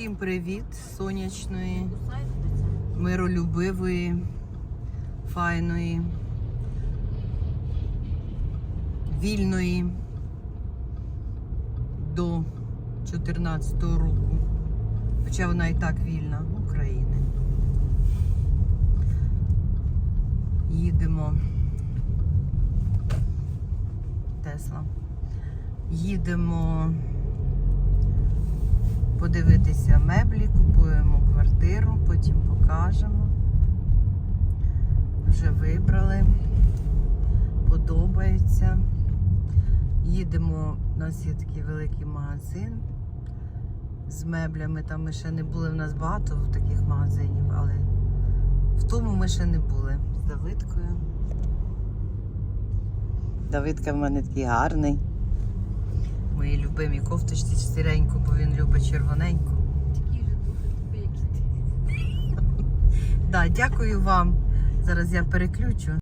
Всім привіт сонячної, миролюбивої, файної, вільної до 14-го року. Хоча вона і так вільна України. Їдемо. Тесла. Їдемо подивитися меблі, купуємо квартиру, потім покажемо. Вже вибрали, подобається. Їдемо, у нас є такий великий магазин з меблями. Там ми ще не були, в нас багато таких магазинів, але в тому ми ще не були з Давидкою. Давидка в мене такий гарний. Мої любимі кофточці сіреньку, любить червоненьку. Такі ж дуже як ти. Дякую вам. Зараз я переключу.